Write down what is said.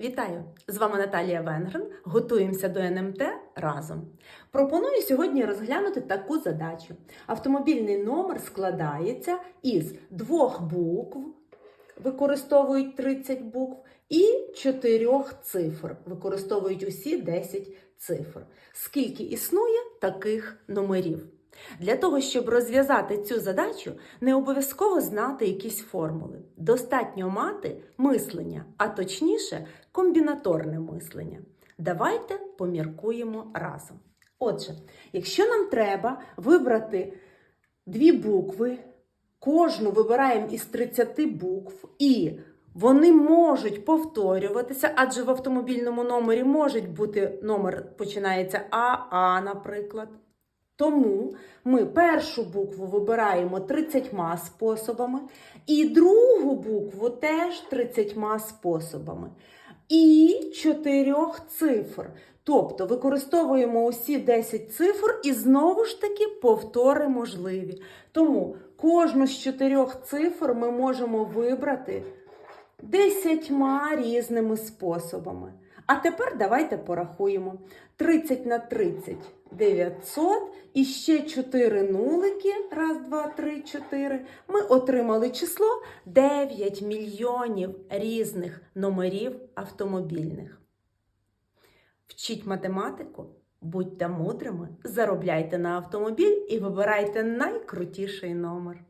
Вітаю! З вами Наталія Венгрен. Готуємося до НМТ разом. Пропоную сьогодні розглянути таку задачу. Автомобільний номер складається із двох букв, використовують 30 букв, і чотирьох цифр, використовують усі 10 цифр. Скільки існує таких номерів? Для того, щоб розв'язати цю задачу, не обов'язково знати якісь формули. Достатньо мати мислення, а точніше, комбінаторне мислення. Давайте поміркуємо разом. Отже, якщо нам треба вибрати дві букви, кожну вибираємо із 30 букв, і вони можуть повторюватися, адже в автомобільному номері може бути номер починається АА, наприклад. Тому ми першу букву вибираємо 30 способами, і другу букву теж 30 способами. І чотирьох цифр. Тобто використовуємо усі 10 цифр і знову ж таки повтори можливі. Тому кожну з чотирьох цифр ми можемо вибрати десятьма різними способами. А тепер давайте порахуємо. 30 на 30 900 і ще 4 нулики. Раз, два, три, чотири. Ми отримали число 9 мільйонів різних номерів автомобільних. Вчіть математику, будьте мудрими, заробляйте на автомобіль і вибирайте найкрутіший номер.